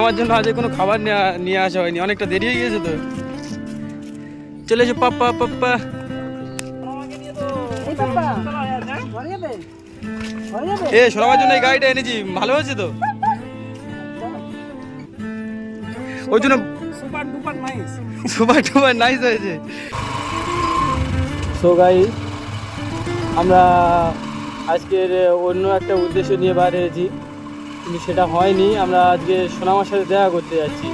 আমার জন্য আজ কোনো খাবার নিয়ে আসা হয়নি। অনেকটা দেরি হয়ে গিয়েছে তো। চলে এসো পাপ্পা পাপ্পা। এ শোনাবার জন্য এই গাড়িটা এনেছি। ভালো হয়েছে তো? ওই জন্য super duper nice. Super duper nice হয়েছে। সো গাই আমরা আজকের অন্য একটা উদ্দেশ্য নিয়ে বার হয়েছি কিন্তু সেটা হয়নি। আমরা আজকে সোনামার সাথে দেখা করতে যাচ্ছি।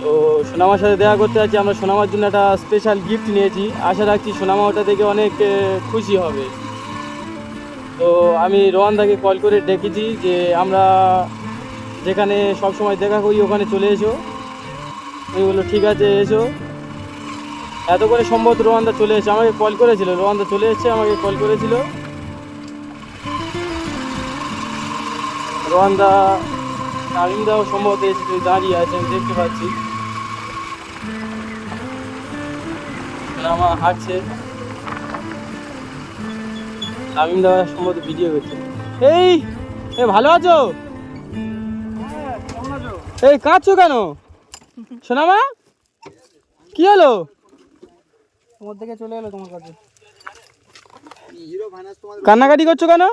তো সোনামার সাথে দেখা করতে যাচ্ছি। আমরা সোনামার জন্য একটা স্পেশাল গিফট নিয়েছি। আশা রাখছি সোনামা ওটা দেখে অনেক খুশি হবে। তো আমি রোহানদাকে কল করে ডেকেছি যে, আমরা যেখানে সব সময় দেখা করি, ওখানে চলে এসো। আমি বলল ঠিক আছে, এসো। এত করে সম্ভবত রোহানদা চলে এসেছে। আমাকে কল করেছিল। রোহানদা চলে এসেছে, আমাকে কল করেছিল। রোহানদা তামিমদাও সম্ভবত এসে দাঁড়িয়ে আছে আমি দেখতে পাচ্ছি। আমার হাঁটছে তামিমদা সম্ভবত ভিডিও করছে। এই এ ভালো আছো? আছো এই কাঁদছো কেন? সোনামা কি হলো? তোমার থেকে চলে এলো তোমার কাছে। কান্নাকাটি করছ কেন?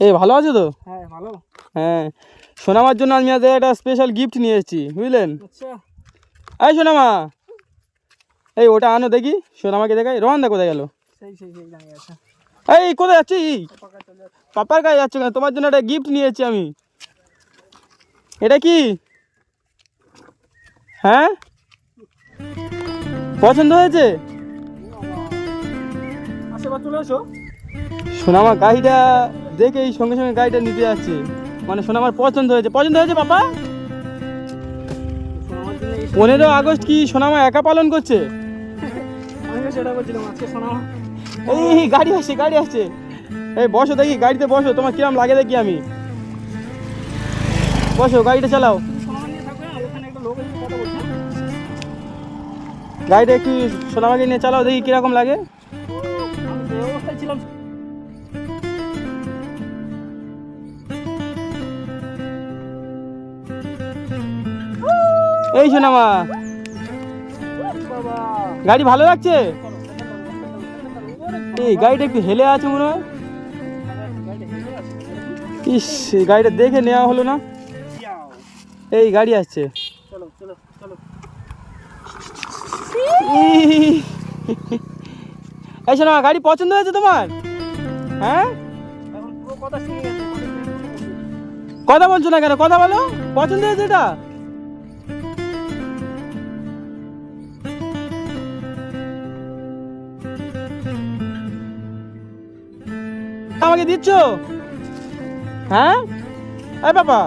এই ভালো আছো তো? হ্যাঁ ভালো। হ্যাঁ সোনামার জন্য আমি আজ একটা স্পেশাল গিফট নিয়ে এসেছি বুঝলেন? আচ্ছা। এই সোনামা এই ওটা আনো দেখি সোনামাকে দেখাই। রোহানদা কোথায় গেল? এই কোথায় যাচ্ছি? পাপার কাছে যাচ্ছ। কেন? তোমার জন্য একটা গিফট নিয়েছি আমি। এটা কি? হ্যাঁ? পছন্দ হয়েছে? এসো। সোনামা গাড়িটা দেখে এই সঙ্গে সঙ্গে গাড়িটা নিতে যাচ্ছে। মানে সোনামার পছন্দ হয়েছে। পছন্দ হয়েছে আমার এই পনেরো আগস্ট কি সোনামা একা পালন করছে? শোনা। এই গাড়ি আসছে গাড়ি আসছে। এই বসো দেখি গাড়িতে বসো তোমার কিরম লাগে দেখি আমি। বসো গাড়িটা চালাও। শোনা বলছে। গাড়িটা একটু সোনামাকে নিয়ে চালাও দেখি কীরকম লাগে। এই বাবা গাড়ি ভালো লাগছে? এই গাড়িটা একটু হেলে আছে মনে হয়। ইস গাড়িটা দেখে নেওয়া হলো না। এই গাড়ি আসছে। এই শোনো গাড়ি পছন্দ হয়েছে তোমার? হ্যাঁ? কথা বলছো না কেন? কথা বলো। পছন্দ হয়েছে এটা? আমাকে দিচ্ছ? হ্যাঁ? এই বাবা।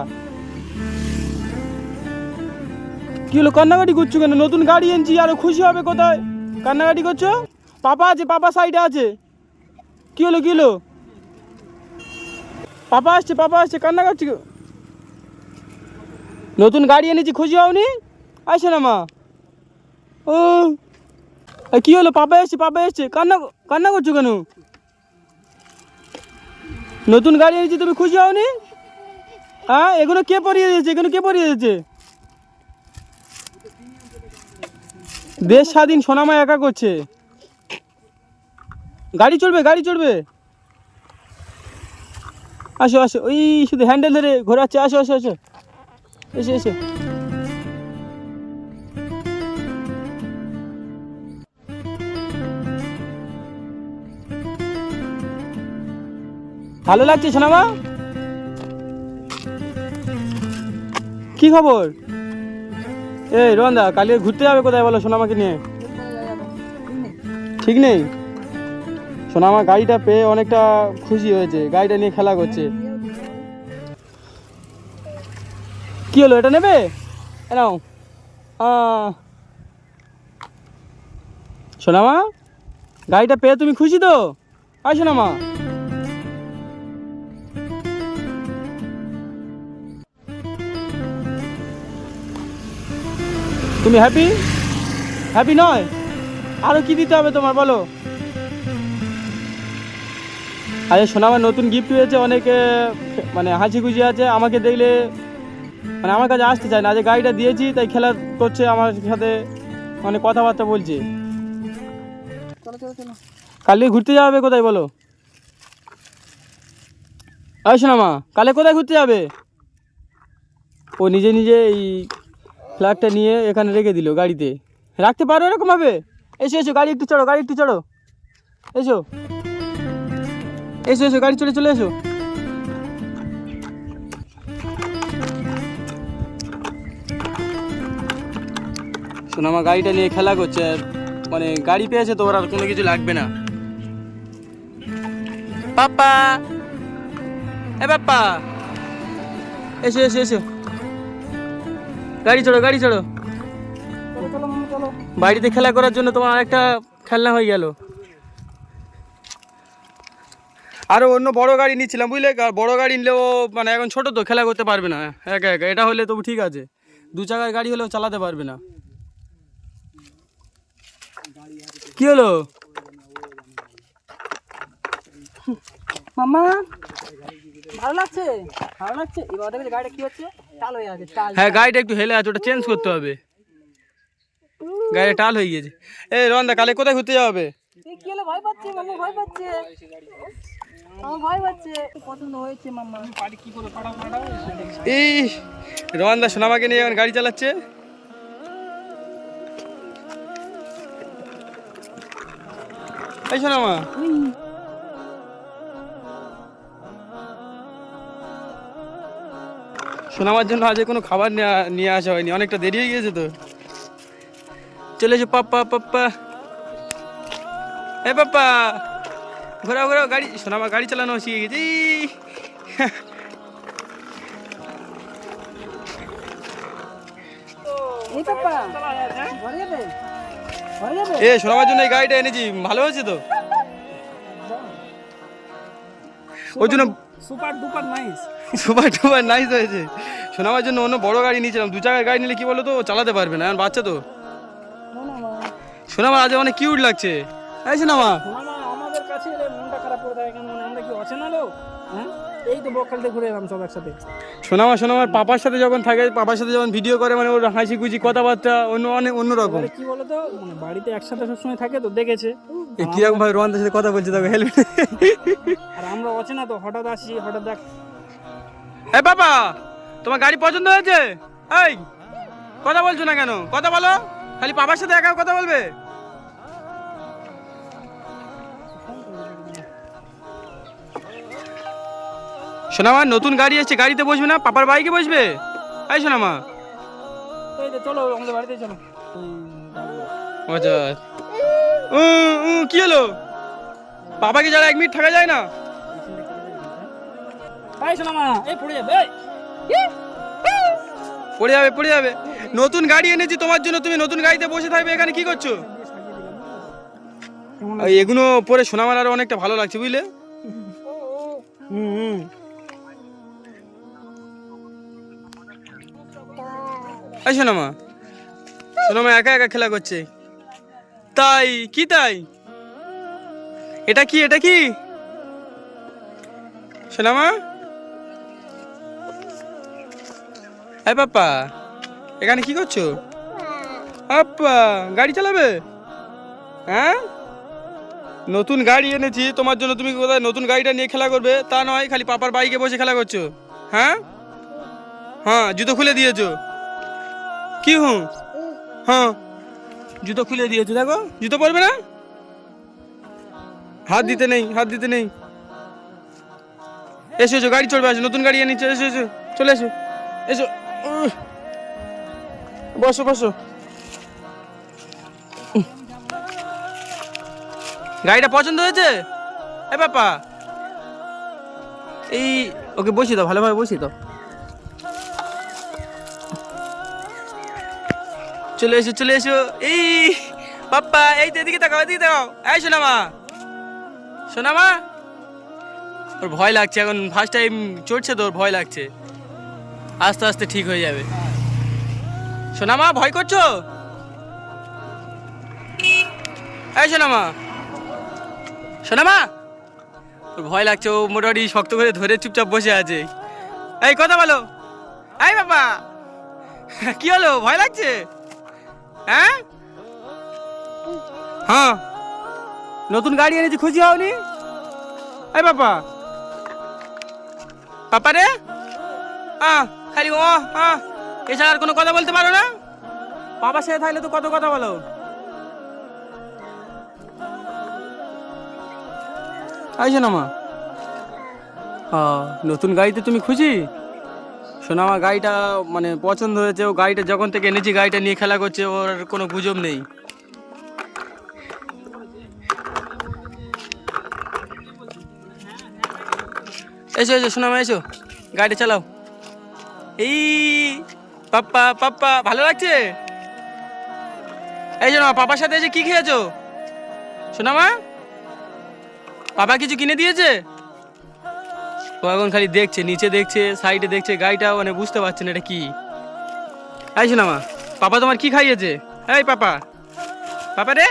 কি হলো, কান্নাকাটি করছ কেন? নতুন গাড়ি এনেছি, আরও খুশি হবে কোথায়? কান্নাকাটি করছ? পাপা আছে, পাপা সাইডে আছে। কি হলো কি হলো? পাপা আসছে পাপা আসছে কান্না করছে? নতুন গাড়ি এনেছি, খুশি হওনি? আসে না মা। ও কি হলো, পাপা এসছে পাপা এসছে। কান্না কান্না করছ কেন? নতুন গাড়ি এনেছি, তুমি খুশি হওনি? হ্যাঁ এগুলো কে পরিয়ে দিয়েছে? এগুলো কে পরিয়ে দিয়েছে? দেশ স্বাধীন, সোনামা একা করছে। গাড়ি চলবে গাড়ি চলবে। আসো আসো, ওই শুধু হ্যান্ডেল ধরে ঘোরাচ্ছে, আসো আসো আসো। এসে, এসো। ভালো লাগছে সোনামা? কি খবর? এই রন্দা কালকে ঘুরতে যাবে কোথায় বলো সোনামাকে নিয়ে? ঠিক নেই? সোনামা গাড়িটা পেয়ে অনেকটা খুশি হয়েছে, গাড়িটা নিয়ে খেলা করছে। কি হলো, এটা নেবে? নাও। সোনামা, গাড়িটা পেয়ে তুমি খুশি তো? আয় সোনামা। তুমি হ্যাপি হ্যাপি নয়? আরও কি দিতে হবে তোমার, বলো? আরে শোনা, আমার নতুন গিফট হয়েছে, অনেকে মানে হাসি খুশি আছে, আমাকে দেখলে মানে আমার কাছে আসতে চায় না। যে গাড়িটা দিয়েছি, তাই খেলা করছে, আমার সাথে মানে কথাবার্তা বলছে। কালকে ঘুরতে যাবে কোথায়, বলো? এই সোনামা কালে কোথায় ঘুরতে যাবে? ও নিজে নিজে এই ফ্ল্যাগটা নিয়ে এখানে রেখে দিল গাড়িতে। রাখতে পারো এরকম ভাবে? এসো এসো, গাড়ি একটু চড়ো, গাড়ি একটু চড়ো। এসো। এসো এসো, গাড়ি চলে চলে এসো। শোনো, আমার গাড়িটা নিয়ে খেলা করছে। আর মানে গাড়ি পেয়েছে তো, ওর আর কোনো কিছু লাগবে না। পাপ্পা! এ পাপ্পা! এসো এসো এসো। গাড়ি চড়ো গাড়ি চড়ো। চলো চলো মামা চলো। বাড়িতে খেলা করার জন্য তোমার আরেকটা খেলনা হয়ে গেল। আরও অন্য বড় গাড়ি নিচ্ছিলাম বুঝলে? বড় গাড়ি নিলেও মানে এখন ছোট তো খেলা করতে পারবে না। একা একা এটা হলে তবু ঠিক আছে। দু চাকার গাড়ি হলেও চালাতে পারবে না। কি হলো? মামা ভালো লাগছে? ভালো লাগছে? এবার দেখো গাড়িটা কি হচ্ছে। হয়ে গাড়িটা একটু হেলে আছে ওটা চেঞ্জ করতে হবে। গাড়িটা টাল হয়ে গিয়েছে এই রন্দা কালে কোথায় ঘুরতে যাবে এই রন্দা সোনামাকে নিয়ে এখন গাড়ি চালাচ্ছে। এই সোনামা। সোনামার জন্য আজ কোনো খাবার নিয়ে আসা হয়নি। অনেকটা দেরি হয়ে গিয়েছে তো। চলে এসো পাপ্পা পাপ্পা। এ পাপ্পা ঘোরাও ঘোরাও গাড়ি সোনামা গাড়ি চালানো শিখে গেছি। এ সোনামার জন্য এই গাড়িটা এনেছি ভালো হয়েছে তো? ওই জন্য super duper nice. Super duper nice হয়েছে। সোনামার জন্য অন্য বড় গাড়ি নিয়েছিলাম। দু চাকার গাড়ি নিলে কি বলো তো চালাতে পারবে না এখন বাচ্চা তো। না আজ অনেক কিউট লাগছে। আমাদের কাছে এলে মনটা খারাপ করে থাকে কেন আমরা কি অচেনা লোক? হ্যাঁ? এই তো বকখালিতে ঘুরে এলাম সব একসাথে। পাপার সাথে যখন থাকে পাপার সাথে যখন ভিডিও করে মানে ওর হাসি খুশি কথাবার্তা অন্য অনেক অন্যরকম। এবারে কি বলতো? মানে বাড়িতে একসাথে সবসময় থাকে তো দেখেছে। এ কীরকম ভাবে রোহানদের সাথে কথা বলছে তবে হেলমেট আর আমরা অচেনা তো হঠাৎ আসি হঠাৎ দেখ। এ বাবা! তোমার গাড়ি পছন্দ হয়েছে? এই কথা বলছো না কেন? কথা বলো। খালি পাপার সাথে একা কথা বলবে? সোনামা নতুন গাড়ি এসেছে গাড়িতে বসবে না? পাপার বাইকে বসবে? এই সোনামা। এই চলো আমাদের বাড়িতে চলো। উ কি হলো? পাপাকে যারা এক মিনিট থাকা যায় না? তাই শোনা মা এই পড়ে যাবে এই। পড়ে যাবে পড়ে যাবে। নতুন গাড়ি এনেছি, তোমার জন্য তুমি নতুন গাড়িতে বসে থাকবে, এখানে কি করছ? এগুলো পরে সোনামার আরও অনেকটা ভালো লাগছে, বুঝলে? হুম এই সোনামা সোনামা একা একা খেলা করছে। তাই, কি তাই? এটা কি এটা কি? সোনামা? এই পাপ্পা, এখানে কি করছ? আপ্পা গাড়ি চালাবে? হ্যাঁ? নতুন গাড়ি এনেছি, তোমার জন্য তুমি কোথায় নতুন গাড়িটা নিয়ে খেলা করবে? তা নয়, খালি পাপার বাইকে বসে খেলা করছ। হ্যাঁ? হ্যাঁ জুতো খুলে দিয়েছ। কি হুঁ হ্যাঁ জুতো খুলে দিয়েছ, দেখো, জুতো পরবে না? হাত দিতে নেই, হাত দিতে নেই। এসো এসো, গাড়ি চলবে আসো, নতুন গাড়ি এনেছো, এসো এসো, চলে এসো এসো। বসো বসো। গাড়িটা পছন্দ হয়েছে? এ পাপা এই, ওকে বসিয়ে দাও, ভালোভাবে বসিয়ে দাও। চলে এসো চলে এসো। এই পাপ্পা এই তো এদিকে তাকাও এদিকে তাকাও। এই সোনামা। সোনামা? ওর ভয় লাগছে, এখন ফার্স্ট টাইম চড়ছে তো ওর ভয় লাগছে। আস্তে আস্তে ঠিক হয়ে যাবে। সোনামা, ভয় করছ? এই সোনামা। সোনামা? ওর ভয় লাগছে, ও মোটামুটি শক্ত করে ধরে চুপচাপ বসে আছে। এই, কথা বলো। এই বাবা, কি হলো? ভয় লাগছে? হ্যাঁ? হ্যাঁ। নতুন গাড়ি এনেছি, খুশি হওনি? এই বাবা। পাপা রে? হ্যাঁ খালি ও হ্যাঁ এছাড়া আর কোনো কথা বলতে পারো না? বাবার সাথে থাকলে তো কত কথা বলো। আইসো না মা। নতুন গাড়িতে তুমি খুশি? শোনো আমার গাড়িটা মানে পছন্দ হয়েছে, ও গাড়িটা যখন থেকে এনেছি, গাড়িটা নিয়ে খেলা করছে, ওর কোনো গুজব নেই। এসো এসো, শোনো মা, এসো। গাড়ি চালাও। এই, পাপ্পা পাপ্পা, ভালো লাগছে? এই শোনো পাপার সাথে এসে কি খেয়েছো? শোনা মা, পাপা কিছু কিনে দিয়েছে? ও এখন খালি দেখছে, নিচে দেখছে, সাইডে দেখছে, গাড়িটা মানে বুঝতে পারছে না এটা কি। এই শোনা মা, পাপা তোমার কি খাইয়েছে? এই পাপা পাপা রে,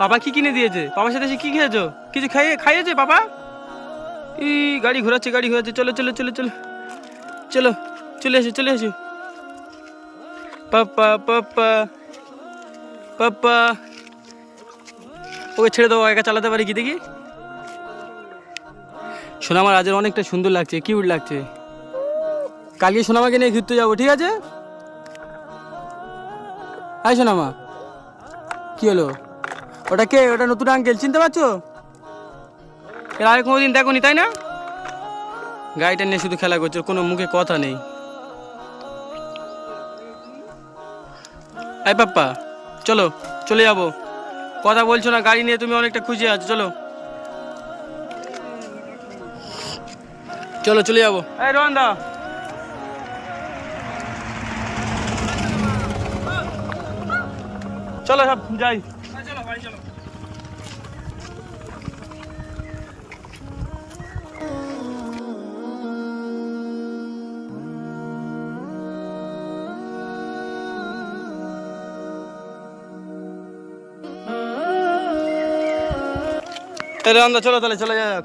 পাপা কি কিনে দিয়েছে? পাপার সাথে এসে কি খেয়েছো? কিছু খাইয়ে, খাইয়েছে পাপা? ই, গাড়ি ঘোরাচ্ছে গাড়ি ঘোরাচ্ছে, চলো চলো চলো চলো। চলো, চলে এসো চলে এসো পাপ্পা পাপ্পা পাপ্পা। ওকে ছেড়ে দাও, একা চালাতে পারি কি দেখি? সোনামার আজের অনেকটা সুন্দর লাগছে কিউট লাগছে। কালকে সোনামাকে নিয়ে ঘুরতে যাব, ঠিক আছে? হাই সোনামা। কি হলো? ওটা কে? ওটা নতুন আঙ্কেল চিনতে পারছ? এর আগে কোনোদিন দেখো নি তাই না? গাড়িটা নিয়ে শুধু খেলা করছ, কোনো মুখে কথা নেই। এই পাপ্পা, চলো, চলে যাব। কথা বলছো না, গাড়ি নিয়ে তুমি অনেকটা খুশি আছো, চলো। চলো, চলে যাব। এই রোহন দা চলো সব, যাই। রোহন চলো তাহলে চলে যাক।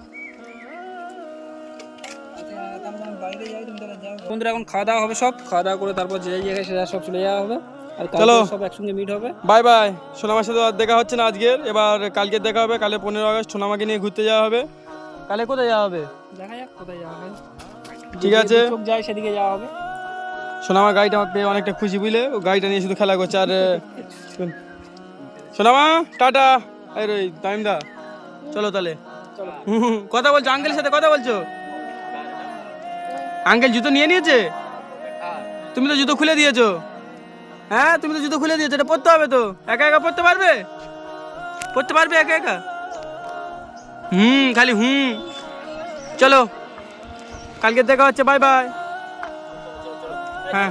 বন্ধুরা এখন খাওয়া দাওয়া হবে সব। খাওয়া দাওয়া করে তারপর যে জায়গায় সেটা সব চলে যাওয়া হবে। আর চলো। সব একসঙ্গে মিট হবে। Bye bye. সোনামার সাথে আর দেখা হচ্ছে না আজকের। এবার কালকে দেখা হবে। কালে পনেরো আগস্ট সোনামাকে নিয়ে ঘুরতে যাওয়া হবে। কালে কোথায় যাওয়া হবে? দেখা যাক কোথায় যাওয়া হয় ঠিক আছে। যায় সেদিকে যাওয়া হবে। সোনামা গাড়িটা আমার পেয়ে অনেকটা খুশি বুঝলে। ও গাড়িটা নিয়ে শুধু খেলা করছে। আর সোনামা টাটা। এই রই টাইমদা চলো তাহলে। কথা বলছো, আঙ্কেলের সাথে কথা বলছো? আঙ্কেল জুতো নিয়ে নিয়েছে? তুমি তো জুতো খুলে দিয়েছ। হ্যাঁ তুমি তো জুতো খুলে দিয়েছ, এটা পরতে হবে তো। একা একা পরতে পারবে? পরতে পারবে একা একা? হুম, খালি হুম। চলো কালকে দেখা হচ্ছে, বাই বাই। হ্যাঁ।